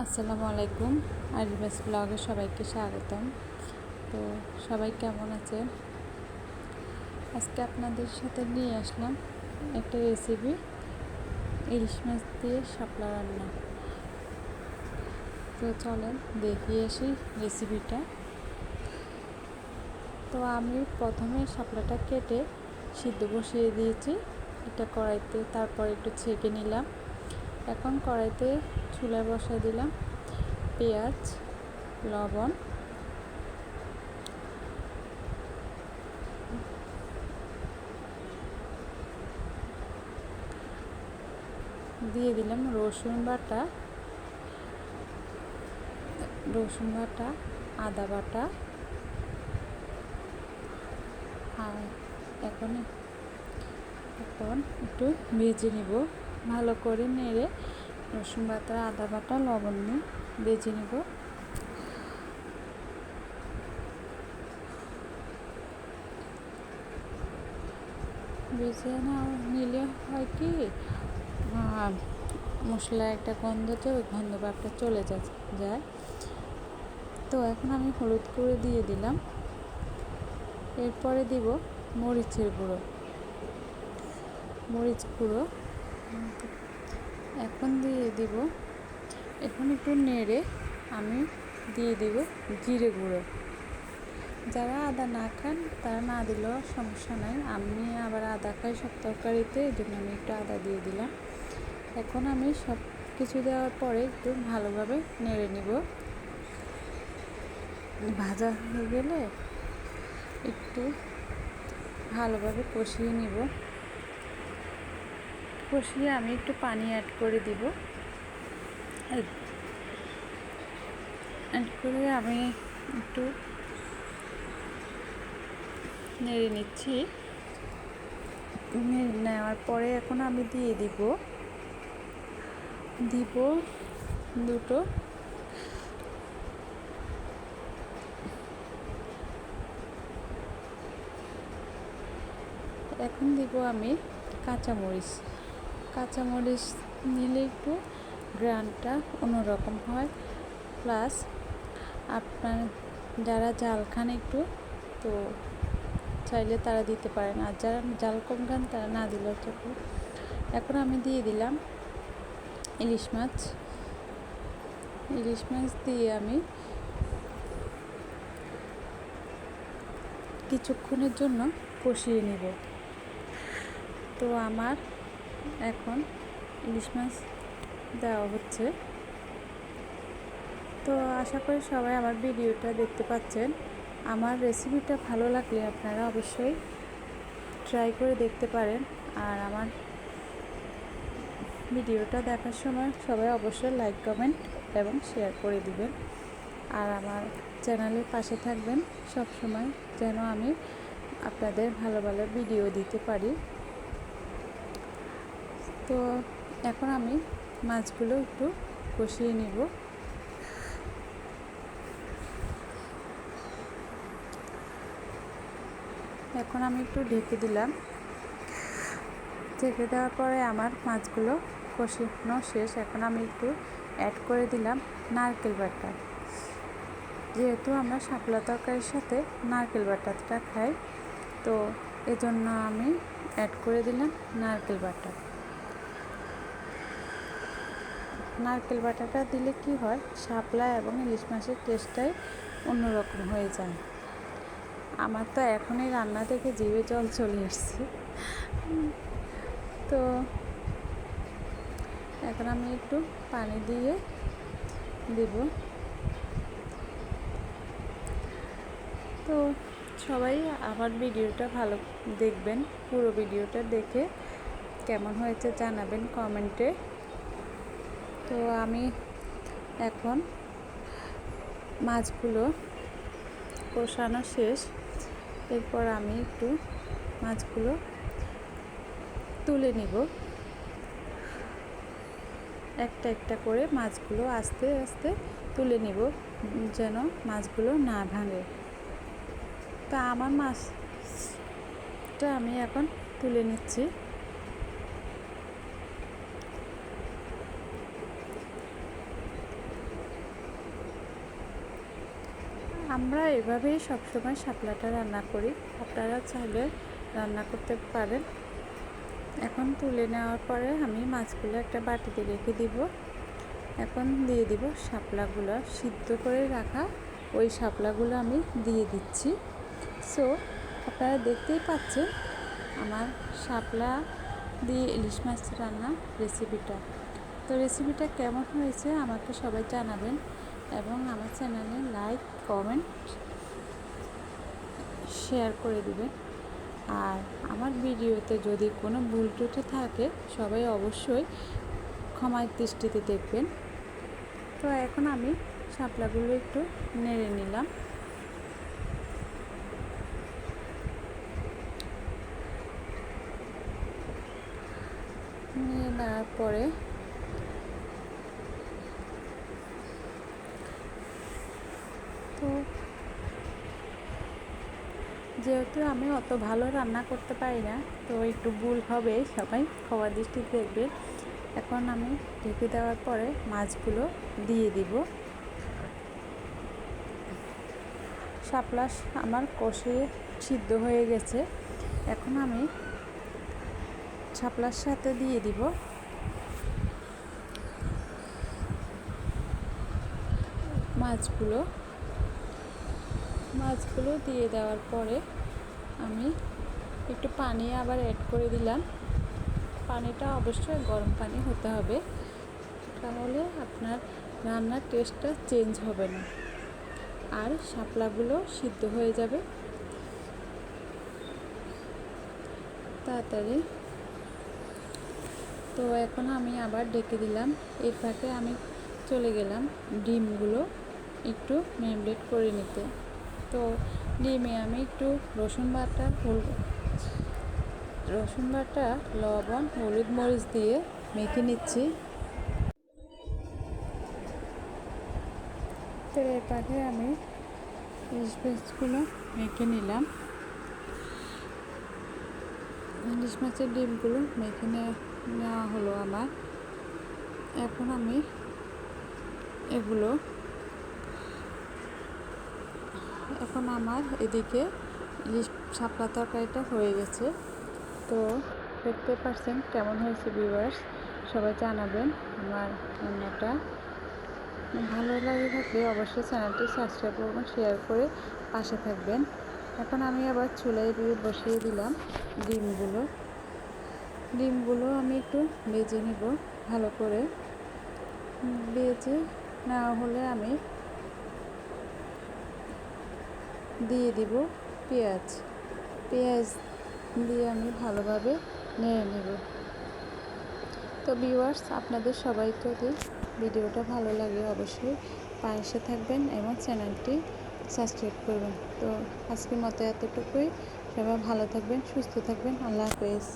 আসসালামু আলাইকুম আরিবাস ব্লগে সবাইকে স্বাগতম। তো সবাই কেমন আছে আজকে আপনাদের সাথে নিয়ে আসলাম একটা রেসিপি ইলিশ মাছ দিয়ে শাপলা রান্না। তো চলেন দেখিয়ে আসি রেসিপিটা তো আমি প্রথমে শাপলাটা কেটে সিদ্ধ বসিয়ে দিয়েছি, এটা কড়াইতে, তারপর একটু ছেঁকে নিলাম। এখন কড়াইতে চুলায় বসাই দিলাম। পেঁয়াজ, লবণ। দিয়ে দিলাম রসুন বাটা। রসুন বাটা, আদা বাটা। আর এখন এখন একটু ভেজে নিব। ভালো করে নেড়ে রসুন বাটা, আদা বাটা, লবণ নিয়ে বেজে নেব। বেজে না নিলে হয় কি মশলা একটা গন্ধতে ওই গন্ধ ভাবটা চলে যায়। তো এখন আমি হলুদ করে দিয়ে দিলাম। এরপরে দিব মরিচের গুঁড়ো। মরিচ গুঁড়ো এখন দিয়ে দিব। এখন একটু নেড়ে আমি দিয়ে দিব জিরে গুঁড়ো। যারা আদা না খান, তারা না দিলেও সমস্যা নাই। আমি আবার আদা খাই সব তরকারিতে এই জন্য আমি একটু আদা দিয়ে দিলাম। এখন আমি সব কিছু দেওয়ার পরে একটু ভালোভাবে নেড়ে নিব। ভাজা হয়ে গেলে একটু ভালোভাবে কষিয়ে নিব। কষিয়ে আমি একটু পানি অ্যাড করে দিব। অ্যাড করে আমি একটু নেড়ে নিচ্ছি। নেওয়ার পরে এখন আমি দিয়ে দিব। দিব দুটো। এখন দিব আমি কাঁচামরিচ। কাঁচামরিচ নিলে একটু গ্রানটা অন্যরকম হয়। প্লাস আপনার যারা জাল খান একটু, তো চাইলে তারা দিতে পারেন। আর যারা জাল কম খান, তারা না দিলেও চলবে এখন আমি দিয়ে দিলাম ইলিশ মাছ। ইলিশ মাছ দিয়ে আমি কিছুক্ষণের জন্য কষিয়ে নেব। তো আমার এখন ইলিশ মাছ দেওয়া হচ্ছে। তো আশা করি সবাই আমার ভিডিওটা দেখতে পাচ্ছেন। আমার রেসিপিটা ভালো লাগলে আপনারা অবশ্যই ট্রাই করে দেখতে পারেন। আর আমার ভিডিওটা দেখার সময় সবাই অবশ্যই লাইক কমেন্ট এবং শেয়ার করে দিবেন। আর আমার চ্যানেলের পাশে থাকবেন। সব সময় যেন আমি আপনাদের ভালো ভালো ভিডিও দিতে পারি। তো এখন আমি মাছগুলো একটু কষিয়ে নিব। এখন আমি একটু ঢেকে দিলাম। ঢেকে দেওয়ার পরে আমার মাছগুলো কষানো শেষ। এখন আমি একটু অ্যাড করে দিলাম নারকেল বাটা। যেহেতু আমরা শাপলা তরকারির সাথে নারকেল বাটাটা খাই, তো এজন্য আমি অ্যাড করে দিলাম নারকেল বাটা। নারকেল বাটাটা দিলে কি হয়? শাপলা এবং ইলিশ মাছের টেস্টটাই অন্যরকম হয়ে যায়। আমার তো এখনই রান্না থেকে জিভে জল চলে এসছে তো এখন আমি একটু পানি দিয়ে দেব। তো সবাই আমার ভিডিওটা ভালো দেখবেন, পুরো ভিডিওটা দেখে কেমন হয়েছে জানাবেন কমেন্টে। তো আমি এখন মাছগুলো কষানো শেষ। এরপর আমি একটু মাছগুলো তুলে নিব। একটা একটা করে মাছগুলো আস্তে আস্তে তুলে নিব যেন মাছগুলো না ভাঙে। তা আমার মাছটা আমি এখন তুলে নিচ্ছি। আমরা এভাবেই সবসময় শাপলাটা রান্না করি। আপনারা চাইলে রান্না করতে পারেন। এখন তুলে নেওয়ার পরে আমি মাছগুলো একটা বাটিতে রেখে দিব। এখন দিয়ে দিব শাপলাগুলো। সিদ্ধ করে রাখা ওই শাপলাগুলো আমি দিয়ে দিচ্ছি। সো আপনারা দেখতেই পাচ্ছেন আমার শাপলা দিয়ে ইলিশ মাছ রান্না রেসিপিটা তো রেসিপিটা কেমন হয়েছে আমাকে সবাই জানাবেন। এবং আমার চ্যানেলে লাইক, কমেন্ট, শেয়ার করে দিবেন। আর আমার ভিডিওতে যদি কোনো ভুল ত্রুটি থাকে, সবাই অবশ্যই ক্ষমার দৃষ্টিতে দেখবেন। তো এখন আমি শাপলাগুলো একটু নেড়ে নিলাম। নিয়ে নেওয়ার পরে তো যেহেতু আমি অত ভালো রান্না করতে পারি না, তো একটু ভুল হবে, সবাই খাবার দৃষ্টি দেখবে এখন আমি ঢেকে দেওয়ার পরে মাছগুলো দিয়ে দিব। শাপলা আমার কষে সিদ্ধ হয়ে গেছে। এখন আমি শাপলার সাথে দিয়ে দিব। মাছগুলো মাছগুলো দিয়ে দেওয়ার পরে আমি একটু পানি আবার অ্যাড করে দিলাম। পানিটা অবশ্যই গরম পানি হতে হবে, তাহলে আপনার রান্নার টেস্টটা চেঞ্জ হবে না। আর শাপলাগুলো সিদ্ধ হয়ে যাবে। তাড়াতাড়ি। তো এখন আমি আবার ডেকে দিলাম। এর ফাঁকে আমি চলে গেলাম ডিমগুলো একটু ম্যামলেট করে নিতে। তো ডিমে আমি একটু রসুন বাটা রসুন বাটা, লবণ, হলুদ মরিচ দিয়ে মেখে নিচ্ছি। তো এর পাখে আমি ইলিশ মাছগুলো মেখে নিলাম। ইলিশ মাছের ডিমগুলো মেখে নেওয়া হলো আমার। এখন আমি এগুলো এখন আমার এদিকে ইলিশ শাপলা তরকারিটা হয়ে গেছে। তো দেখতে পাচ্ছেন কেমন হয়েছে ভিউয়ার্স সবাই জানাবেন আমার রান্নাটা। ভালো লাগে থাকলে অবশ্যই চ্যানেলটি সাবস্ক্রাইব করবেন শেয়ার করে পাশে থাকবেন। এখন আমি আবার চুলায় দিয়ে বসিয়ে দিলাম ডিমগুলো। ডিমগুলো আমি একটু বেজে নেব ভালো করে। বেজে নেওয়া হলে আমি দিয়ে দিব পেঁয়াজ। পেঁয়াজ দিয়ে আমি ভালোভাবে নেড়ে নেব। তো ভিউয়ার্স আপনাদের সবাইকে ভিডিওটা ভালো লাগে, অবশ্যই পাশে থাকবেন এবং চ্যানেলটি সাবস্ক্রাইব করবেন। তো আজকের মতো এতটুকুই। সবাই ভালো থাকবেন, সুস্থ থাকবেন। আল্লাহ হাফেজ।